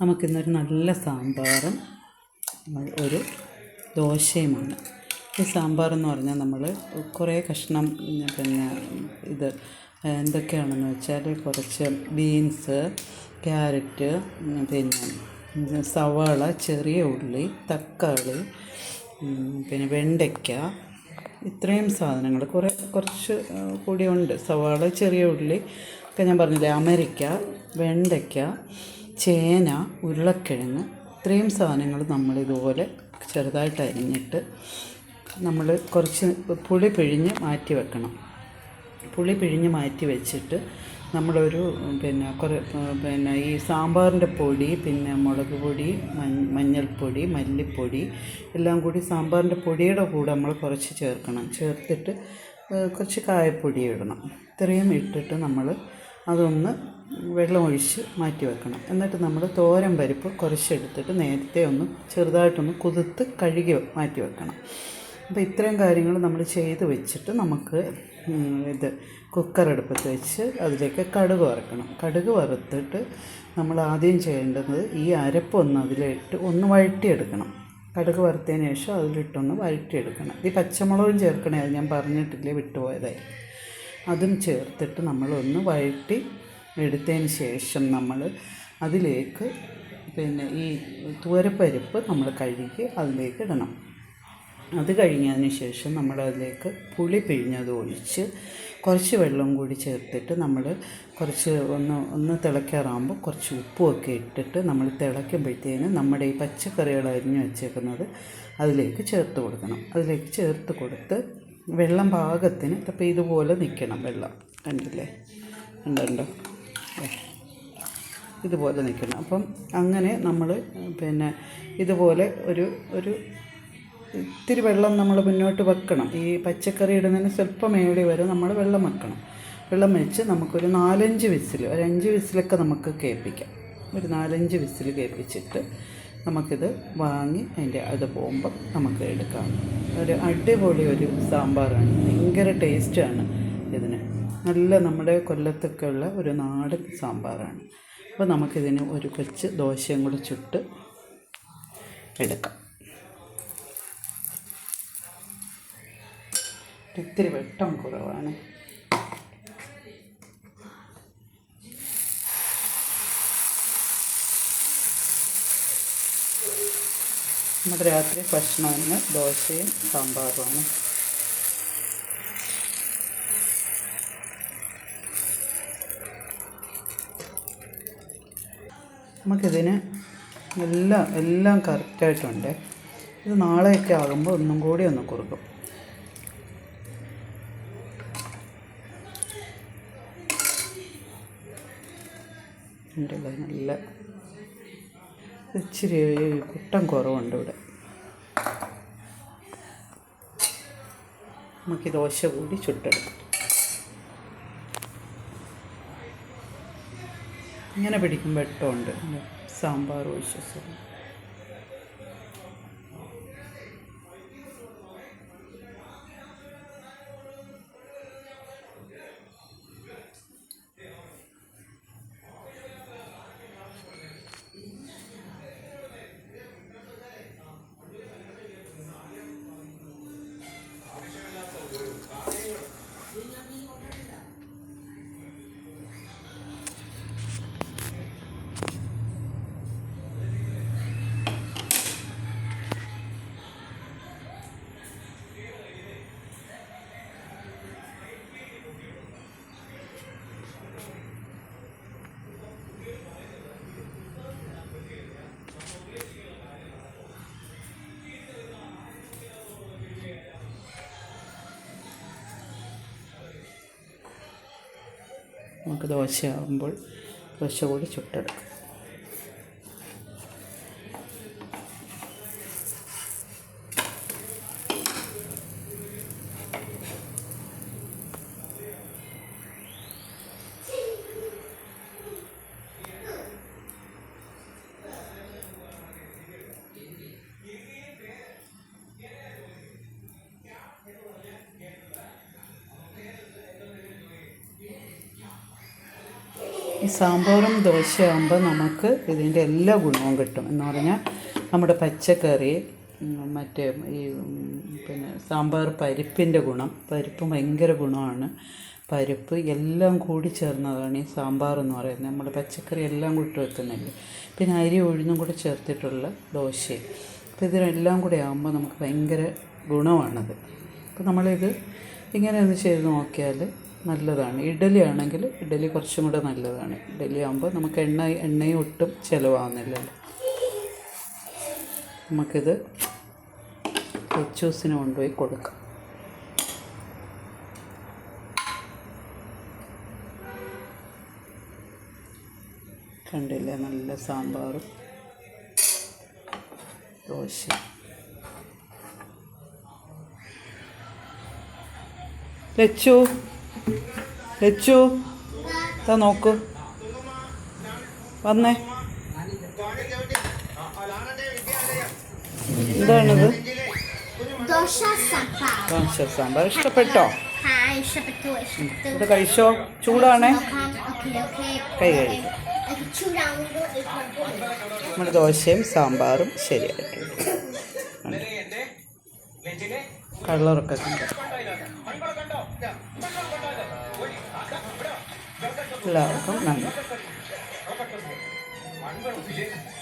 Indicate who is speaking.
Speaker 1: നമുക്കിന്നൊരു നല്ല സാമ്പാറും ഒരു ദോശയുമാണ്. ഈ സാമ്പാർ എന്ന് പറഞ്ഞാൽ നമ്മൾ കുറേ കഷ്ണം പിന്നെ ഇത് എന്തൊക്കെയാണെന്ന് വെച്ചാൽ കുറച്ച് ബീൻസ് ക്യാരറ്റ് പിന്നെ സവാള ചെറിയ ഉള്ളി തക്കാളി പിന്നെ വെണ്ടയ്ക്ക ഇത്രയും സാധനങ്ങൾ കുറേ കുറച്ച് കൂടിയുണ്ട്. സവാള ചെറിയ ഉള്ളി ഒക്കെ ഞാൻ പറഞ്ഞില്ലേ അമരിക്ക വെണ്ടയ്ക്ക ചേന ഉരുളക്കിഴങ്ങ് ഇത്രയും സാധനങ്ങൾ നമ്മളിതുപോലെ ചെറുതായിട്ട് അരിഞ്ഞിട്ട് നമ്മൾ കുറച്ച് പുളി പിഴിഞ്ഞ് മാറ്റി വെക്കണം. പുളി പിഴിഞ്ഞ് മാറ്റി വെച്ചിട്ട് നമ്മളൊരു പിന്നെ കുറേ പിന്നെ ഈ സാമ്പാറിന്റെ പൊടി പിന്നെ മുളക് പൊടി മഞ്ഞൾപ്പൊടി മല്ലിപ്പൊടി എല്ലാം കൂടി സാമ്പാറിന്റെ പൊടിയുടെ കൂടെ നമ്മൾ കുറച്ച് ചേർക്കണം. ചേർത്തിട്ട് കുറച്ച് കായപ്പൊടി ഇടണം. ഇത്രയും ഇട്ടിട്ട് നമ്മൾ അതൊന്ന് വെള്ളമൊഴിച്ച് മാറ്റി വെക്കണം. എന്നിട്ട് നമ്മൾ തോരൻ പരിപ്പ് കുറച്ചെടുത്തിട്ട് നേരത്തെ ഒന്ന് ചെറുതായിട്ടൊന്ന് കുതിർത്ത് കഴുകി മാറ്റി വെക്കണം. അപ്പോൾ ഇത്രയും കാര്യങ്ങൾ നമ്മൾ ചെയ്ത് വെച്ചിട്ട് നമുക്ക് ഇത് കുക്കർ അടുപ്പത്ത് വെച്ച് അതിലേക്ക് കടുക് വറുക്കണം. കടുക് വറുത്തിട്ട് നമ്മൾ ആദ്യം ചെയ്യേണ്ടത് ഈ അരപ്പൊന്ന് അതിലിട്ട് ഒന്ന് വഴറ്റിയെടുക്കണം. കടുക് വറുത്തതിന് ശേഷം അതിലിട്ടൊന്ന് വഴറ്റിയെടുക്കണം. ഈ പച്ചമുളകും ചേർക്കണേ അത് ഞാൻ പറഞ്ഞിട്ടില്ലേ വിട്ടുപോയതായി. അതും ചേർത്തിട്ട് നമ്മളൊന്ന് വഴറ്റി എടുത്തതിന് ശേഷം നമ്മൾ അതിലേക്ക് പിന്നെ ഈ തുവരപ്പരിപ്പ് നമ്മൾ കഴുകി അതിലേക്ക് ഇടണം. അത് കഴിഞ്ഞതിന് ശേഷം നമ്മൾ അതിലേക്ക് പുളി പിഴിഞ്ഞത് ഒഴിച്ച് കുറച്ച് വെള്ളം കൂടി ചേർത്തിട്ട് നമ്മൾ കുറച്ച് ഒന്ന് ഒന്ന് തിളയ്ക്കാറാകുമ്പോൾ കുറച്ച് ഉപ്പുമൊക്കെ ഇട്ടിട്ട് നമ്മൾ തിളയ്ക്കുമ്പോഴത്തേന് നമ്മുടെ ഈ പച്ചക്കറികൾ അരിഞ്ഞു വെച്ചേക്കുന്നത് അതിലേക്ക് ചേർത്ത് കൊടുക്കണം. അതിലേക്ക് ചേർത്ത് കൊടുത്ത് വെള്ളം പാകത്തിന് അപ്പോൾ ഇതുപോലെ നിൽക്കണം വെള്ളം. കണ്ടില്ലേ? ഉണ്ടോ ഇതുപോലെ നിൽക്കണം. അപ്പം അങ്ങനെ നമ്മൾ പിന്നെ ഇതുപോലെ ഒരു ഒരു ഇത്തിരി വെള്ളം നമ്മൾ മുന്നോട്ട് വെക്കണം. ഈ പച്ചക്കറി ഇടുന്നതിന് സ്വല്പം മേടി വരെ നമ്മൾ വെള്ളം വെക്കണം. വെള്ളം വെച്ച് നമുക്കൊരു നാലഞ്ച് വിസിൽ ഒരു അഞ്ച് വിസിലൊക്കെ നമുക്ക് കേൾപ്പിക്കാം. ഒരു നാലഞ്ച് വിസിൽ കേൾപ്പിച്ചിട്ട് നമുക്കിത് വാങ്ങി അതിന്റെ അത് പോകുമ്പം നമുക്ക് എടുക്കാം. ഒരു അടിപൊളി ഒരു സാമ്പാറാണ്. ഭയങ്കര ടേസ്റ്റാണ് ഇതിന്. നല്ല നമ്മുടെ കൊല്ലത്തൊക്കെ ഉള്ള ഒരു നാടൻ സാമ്പാറാണ്. അപ്പോൾ നമുക്കിതിന് ഒരു കൊച്ച് ദോശയും കൂടെ ചുട്ട് എടുക്കാം. ഇത്തിരി വെട്ടം കുറവാണ്. നമ്മുടെ രാത്രി ഭക്ഷണമെന്ന് ദോശയും സാമ്പാറുമാണ്. നമുക്കിതിന് എല്ലാം എല്ലാം കറക്റ്റായിട്ടുണ്ട്. ഇത് നാളെയൊക്കെ ആകുമ്പോൾ ഒന്നും കൂടി ഒന്ന് കുറുക്കും. നല്ല ഇച്ചിരി കുട്ടം കുറവുണ്ട് ഇവിടെ. നമുക്ക് ദോശ കൂടി ചുട്ടെടുക്കാം. ഇങ്ങനെ പിടിക്കുമ്പോൾ എട്ടുണ്ട്. സാമ്പാർ ഒഴിച്ച നമുക്ക് ദോശയാകുമ്പോൾ ദോശ കൂടി ചുട്ടെടുക്കാം. ഈ സാമ്പാറും ദോശയാകുമ്പോൾ നമുക്ക് ഇതിന്റെ എല്ലാ ഗുണവും കിട്ടും എന്ന് പറഞ്ഞാൽ നമ്മുടെ പച്ചക്കറി മറ്റേ ഈ പിന്നെ സാമ്പാർ പരിപ്പിന്റെ ഗുണം പരിപ്പ് ഭയങ്കര ഗുണമാണ്. പരിപ്പ് എല്ലാം കൂടി ചേർന്നതാണ് ഈ സാമ്പാർ എന്ന് പറയുന്നത്. നമ്മുടെ പച്ചക്കറി എല്ലാം കൂടി വെക്കുന്നില്ലേ? പിന്നെ അരി ഉഴുന്നും കൂടി ചേർത്തിട്ടുള്ള ദോശ അപ്പോൾ ഇതിനെല്ലാം കൂടി ആകുമ്പോൾ നമുക്ക് ഭയങ്കര ഗുണമാണത്. അപ്പോൾ നമ്മളിത് ഇങ്ങനെ ഒന്ന് ചെയ്ത് നോക്കിയാൽ നല്ലതാണ്. ഇഡലി ആണെങ്കിൽ ഇഡലി കുറച്ചും കൂടെ നല്ലതാണ്. ഇഡലി ആകുമ്പോൾ നമുക്ക് എണ്ണ എണ്ണയും ഒട്ടും ചിലവാകുന്നില്ലല്ലോ. നമുക്കിത് കൊച്ചൂസിന് കൊണ്ടുപോയി കൊടുക്കാം. കണ്ടില്ലേ? നല്ല സാമ്പാറും ദോശ ലച്ചു. ലച്ചു ഇതാ നോക്ക്. വന്നേ. എന്താണിത്?
Speaker 2: സാമ്പാർ.
Speaker 1: ഇഷ്ടപ്പെട്ടോ? ഇത് കഴിച്ചോ? ചൂടാണേ? കൈ
Speaker 2: കഴിക്കും
Speaker 1: നമ്മുടെ ദോശയും സാമ്പാറും ശരിയായിട്ടുണ്ട് കളറൊക്കെ എല്ലാവർക്കും നന്ദി